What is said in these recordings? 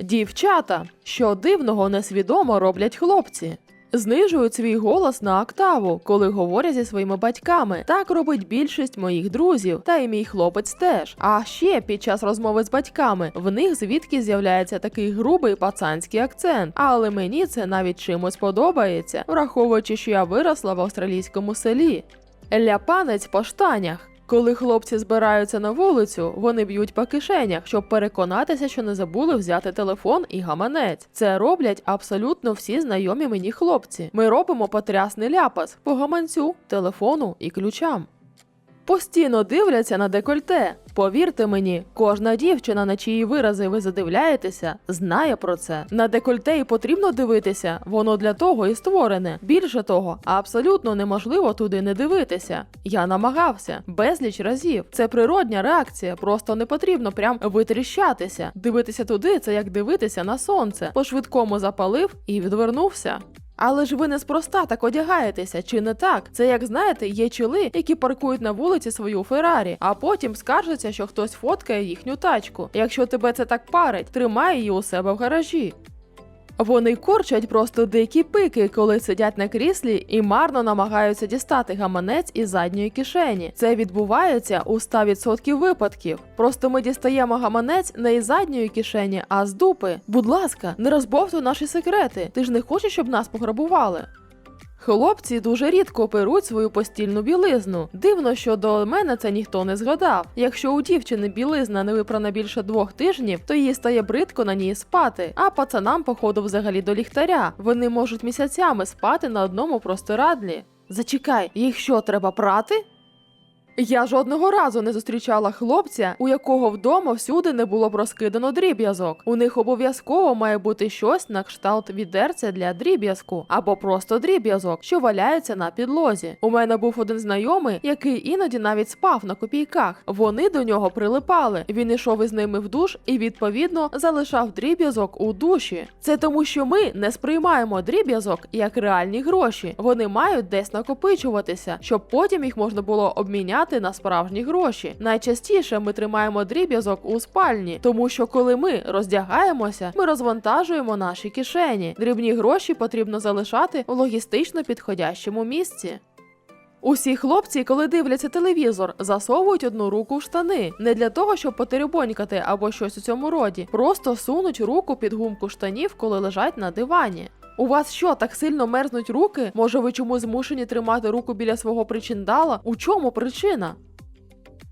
Дівчата, що дивного несвідомо роблять хлопці. Знижують свій голос на октаву, коли говорять зі своїми батьками. Так робить більшість моїх друзів, та й мій хлопець теж. А ще під час розмови з батьками в них звідки з'являється такий грубий пацанський акцент. Але мені це навіть чимось подобається, враховуючи, що я виросла в австралійському селі. Ляпанець по штанях. Коли хлопці збираються на вулицю, вони б'ють по кишенях, щоб переконатися, що не забули взяти телефон і гаманець. Це роблять абсолютно всі знайомі мені хлопці. Ми робимо потрясний ляпас по гаманцю, телефону і ключам. Постійно дивляться на декольте. Повірте мені, кожна дівчина, на чиї вирази ви задивляєтеся, знає про це. На декольте і потрібно дивитися, воно для того і створене. Більше того, абсолютно неможливо туди не дивитися. Я намагався безліч разів. Це природня реакція, просто не потрібно прям витріщатися. Дивитися туди це як дивитися на сонце. По швидкому запалив і відвернувся. Але ж ви неспроста так одягаєтеся, чи не так? Це як знаєте, є чоли, які паркують на вулиці свою Феррарі, а потім скаржаться, що хтось фоткає їхню тачку. Якщо тебе це так парить, тримай її у себе в гаражі. Вони корчать просто дикі пики, коли сидять на кріслі і марно намагаються дістати гаманець із задньої кишені. Це відбувається у 100% випадків. Просто ми дістаємо гаманець не із задньої кишені, а з дупи. Будь ласка, не розбовтуй наші секрети. Ти ж не хочеш, щоб нас пограбували. Хлопці дуже рідко перуть свою постільну білизну. Дивно, що до мене це ніхто не згадав. Якщо у дівчини білизна не випрана більше двох тижнів, то їй стає бридко на ній спати. А пацанам, походу, взагалі до ліхтаря. Вони можуть місяцями спати на одному простирадлі. Зачекай, їх що треба прати? Я жодного разу не зустрічала хлопця, у якого вдома всюди не було б розкидано дріб'язок. У них обов'язково має бути щось на кшталт відерця для дріб'язку або просто дріб'язок, що валяється на підлозі. У мене був один знайомий, який іноді навіть спав на копійках. Вони до нього прилипали. Він ішов із ними в душ і відповідно залишав дріб'язок у душі. Це тому, що ми не сприймаємо дріб'язок як реальні гроші. Вони мають десь накопичуватися, щоб потім їх можна було обміняти на справжні гроші. Найчастіше ми тримаємо дріб'язок у спальні, тому що коли ми роздягаємося, ми розвантажуємо наші кишені. Дрібні гроші потрібно залишати у логістично підходящому місці. Усі хлопці, коли дивляться телевізор, засовують одну руку в штани не для того, щоб потеребонькати або щось у цьому роді, просто сунуть руку під гумку штанів, коли лежать на дивані. У вас що, так сильно мерзнуть руки? Може, ви чому змушені тримати руку біля свого причиндала? У чому причина?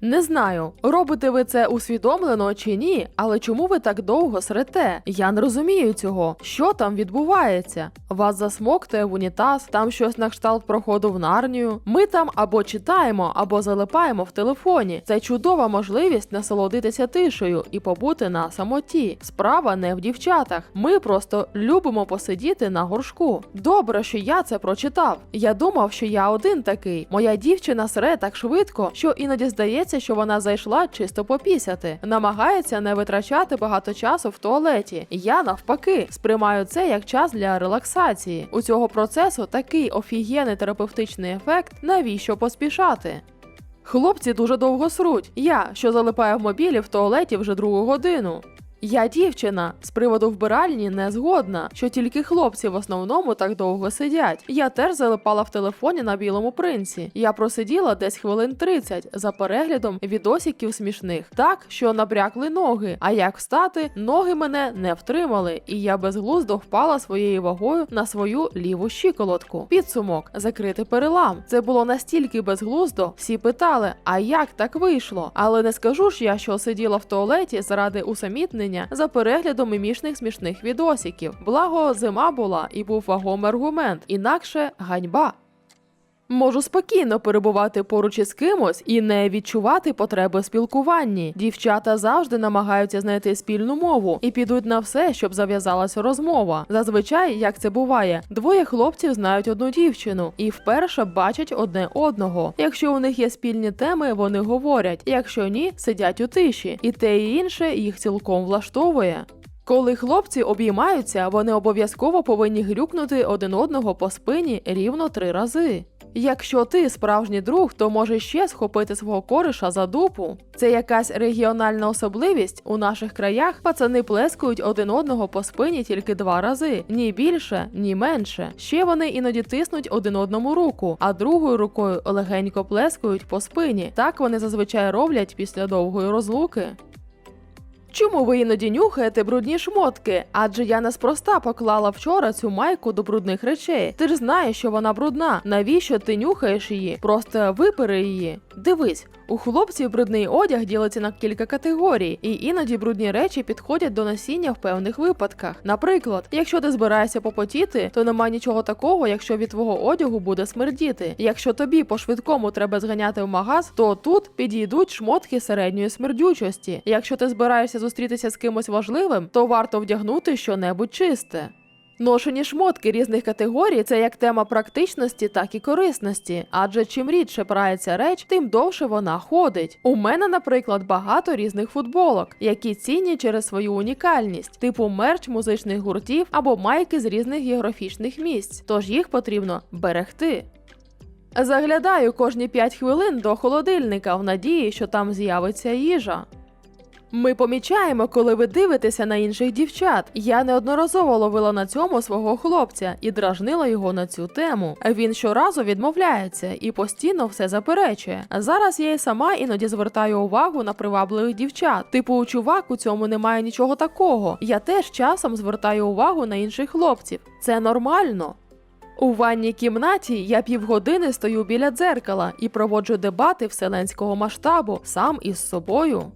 Не знаю, робите ви це усвідомлено чи ні, але чому ви так довго срете? Я не розумію цього. Що там відбувається? Вас засмоктує в унітаз, там щось на кшталт проходу в нарнію. Ми там або читаємо, або залипаємо в телефоні. Це чудова можливість насолодитися тишею і побути на самоті. Справа не в дівчатах. Ми просто любимо посидіти на горшку. Добре, що я це прочитав. Я думав, що я один такий. Моя дівчина сре так швидко, що іноді здається, що вона зайшла чисто попісяти. Намагається не витрачати багато часу в туалеті. Я навпаки сприймаю це як час для релаксації. У цього процесу такий офігенний терапевтичний ефект. Навіщо поспішати? Хлопці дуже довго сруть. Я, що залипаю в мобілі в туалеті вже другу годину. Я дівчина з приводу вбиральні не згодна, що тільки хлопці в основному так довго сидять. Я теж залипала в телефоні на білому принці. Я просиділа десь хвилин 30 за переглядом відосиків смішних, так що набрякли ноги. А як встати, ноги мене не втримали, і я безглуздо впала своєю вагою на свою ліву щиколотку. Підсумок закрити перелам. Це було настільки безглуздо. Всі питали, а як так вийшло? Але не скажу ж я, що сиділа в туалеті заради усамітнення за переглядом мімішних смішних відосиків. Благо, зима була і був вагомий аргумент, інакше ганьба. Можу спокійно перебувати поруч із кимось і не відчувати потреби спілкуванні. Дівчата завжди намагаються знайти спільну мову і підуть на все, щоб зав'язалася розмова. Зазвичай, як це буває, двоє хлопців знають одну дівчину і вперше бачать одне одного. Якщо у них є спільні теми, вони говорять. Якщо ні, сидять у тиші, і те і інше їх цілком влаштовує. Коли хлопці обіймаються, вони обов'язково повинні грюкнути один одного по спині рівно три рази. Якщо ти справжній друг, то можеш ще схопити свого кориша за дупу. Це якась регіональна особливість. У наших краях пацани плескають один одного по спині тільки два рази, ні більше, ні менше. Ще вони іноді тиснуть один одному руку, а другою рукою легенько плескають по спині. Так вони зазвичай роблять після довгої розлуки. Чому ви іноді нюхаєте брудні шмотки? Адже я неспроста поклала вчора цю майку до брудних речей. Ти ж знаєш, що вона брудна. Навіщо ти нюхаєш її? Просто випери її. Дивись, у хлопців брудний одяг ділиться на кілька категорій, і іноді брудні речі підходять до носіння в певних випадках. Наприклад, якщо ти збираєшся попотіти, то немає нічого такого, якщо від твого одягу буде смердіти. Якщо тобі по швидкому треба зганяти в магаз, то тут підійдуть шмотки середньої смердючості. Якщо ти збираєшся зустрітися з кимось важливим, то варто вдягнути щонебудь чисте. Ношені шмотки різних категорій це як тема практичності, так і корисності. Адже чим рідше прається реч, тим довше вона ходить. У мене, наприклад, багато різних футболок, які цінні через свою унікальність, типу мерч музичних гуртів або майки з різних географічних місць. Тож їх потрібно берегти. Заглядаю кожні 5 хвилин до холодильника в надії, що там з'явиться їжа. Ми помічаємо, коли ви дивитеся на інших дівчат. Я неодноразово ловила на цьому свого хлопця і дражнила його на цю тему. Він щоразу відмовляється і постійно все заперечує. Зараз я й сама іноді звертаю увагу на привабливих дівчат. Типу, чувак, у цьому немає нічого такого. Я теж часом звертаю увагу на інших хлопців. Це нормально. У ванній кімнаті я півгодини стою біля дзеркала і проводжу дебати вселенського масштабу сам із собою.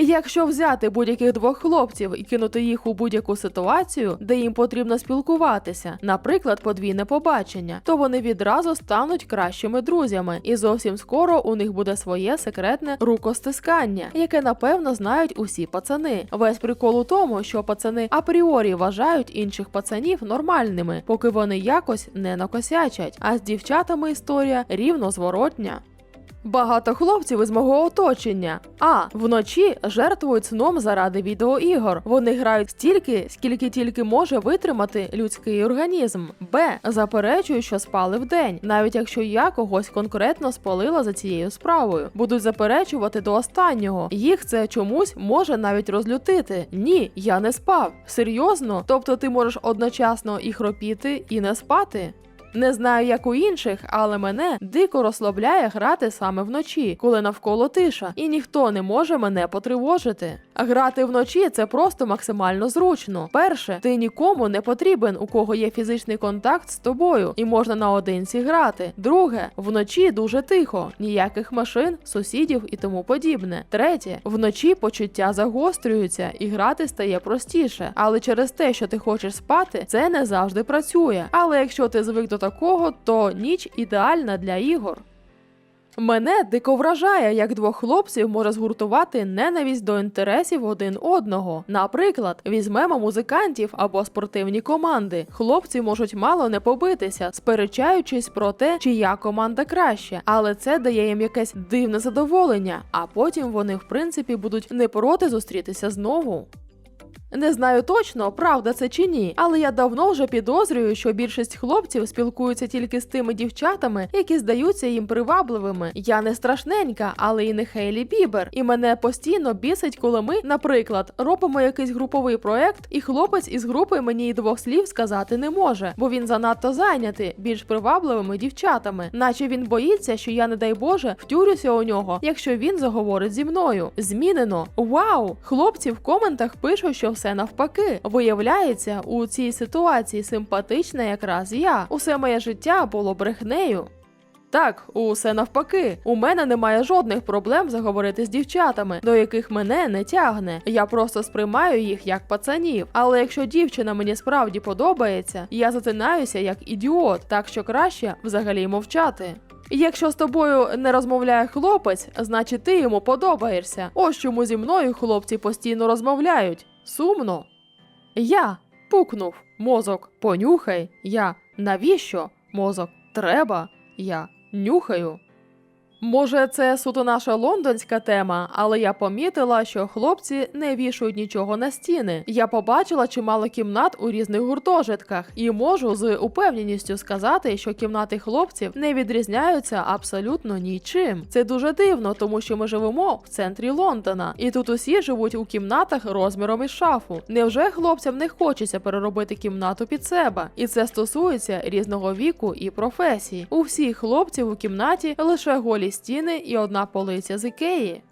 Якщо взяти будь-яких двох хлопців і кинути їх у будь-яку ситуацію, де їм потрібно спілкуватися, наприклад, подвійне побачення, то вони відразу стануть кращими друзями, і зовсім скоро у них буде своє секретне рукостискання, яке напевно знають усі пацани. Весь прикол у тому, що пацани апріорі вважають інших пацанів нормальними, поки вони якось не накосячать. А з дівчатами історія рівно зворотня. Багато хлопців із мого оточення. А вночі жертвують сном заради відеоігор. Вони грають стільки, скільки тільки може витримати людський організм. Б. Заперечують, що спали вдень, навіть якщо я когось конкретно спалила за цією справою. Будуть заперечувати до останнього. Їх це чомусь може навіть розлютити. Ні, я не спав. Серйозно? Тобто ти можеш одночасно і хропіти, і не спати? Не знаю, як у інших, але мене дико розслабляє грати саме вночі, коли навколо тиша, і ніхто не може мене потривожити. Грати вночі це просто максимально зручно. Перше, ти нікому не потрібен, у кого є фізичний контакт з тобою, і можна наодинці грати. Друге, вночі дуже тихо, ніяких машин, сусідів і тому подібне. Третє, вночі почуття загострюються і грати стає простіше. Але через те, що ти хочеш спати, це не завжди працює. Але якщо ти звик до такого, то ніч ідеальна для ігор. Мене дико вражає, як двох хлопців може згуртувати ненависть до інтересів один одного. Наприклад, візьмемо музикантів або спортивні команди. Хлопці можуть мало не побитися, сперечаючись про те, чия команда краще, але це дає їм якесь дивне задоволення. А потім вони, в принципі, будуть не проти зустрітися знову. Не знаю точно, правда це чи ні, але я давно вже підозрюю, що більшість хлопців спілкуються тільки з тими дівчатами, які здаються їм привабливими. Я не страшненька, але і не Хейлі Бібер. І мене постійно бісить, коли ми, наприклад, робимо якийсь груповий проект, і хлопець із групи мені й двох слів сказати не може, бо він занадто зайнятий більш привабливими дівчатами, наче він боїться, що я, не дай Боже, втюрюся у нього, якщо він заговорить зі мною. Змінено. Вау! Хлопці в коментах пишуть, що все навпаки. Виявляється, у цій ситуації симпатична якраз я. Усе моє життя було брехнею. Так, усе навпаки. У мене немає жодних проблем заговорити з дівчатами, до яких мене не тягне. Я просто сприймаю їх як пацанів. Але якщо дівчина мені справді подобається, я затинаюся як ідіот, так що краще взагалі мовчати. Якщо з тобою не розмовляє хлопець, значить ти йому подобаєшся. Ось чому зі мною хлопці постійно розмовляють. Сумно. Я пукнув мозок, понюхай. Я навіщо? Мозок треба. Я нюхаю. Може, це суто наша лондонська тема, але я помітила, що хлопці не вішають нічого на стіни. Я побачила чимало кімнат у різних гуртожитках і можу з упевненістю сказати, що кімнати хлопців не відрізняються абсолютно нічим. Це дуже дивно, тому що ми живемо в центрі Лондона, і тут усі живуть у кімнатах розміром із шафу. Невже хлопцям не хочеться переробити кімнату під себе? І це стосується різного віку і професій. У всіх хлопців у кімнаті лише голі стіни і одна полиця з ікеї.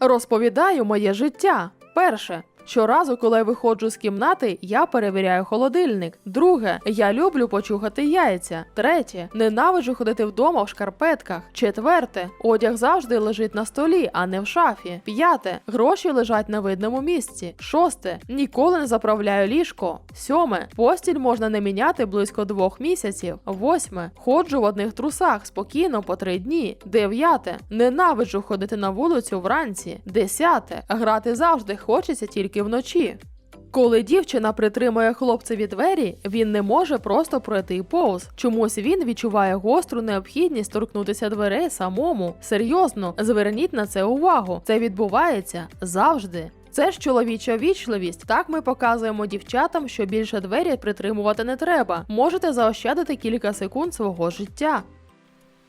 Розповідаю моє життя. Перше. Щоразу, коли я виходжу з кімнати, я перевіряю холодильник. Друге, я люблю почухати яйця. Третє, ненавиджу ходити вдома в шкарпетках. Четверте, одяг завжди лежить на столі, а не в шафі. П'яте, гроші лежать на видному місці. Шосте, ніколи не заправляю ліжко. Сьоме, постіль можна не міняти близько двох місяців. Восьме, ходжу в одних трусах спокійно по три дні. Дев'яте, ненавиджу ходити на вулицю вранці. Десяте, грати завжди хочеться тільки вночі. Коли дівчина притримує хлопцеві двері, він не може просто пройти повз. Чомусь він відчуває гостру необхідність торкнутися дверей самому. Серйозно, зверніть на це увагу. Це відбувається завжди. Це ж чоловіча вічливість. Так ми показуємо дівчатам, що більше двері притримувати не треба. Можете заощадити кілька секунд свого життя.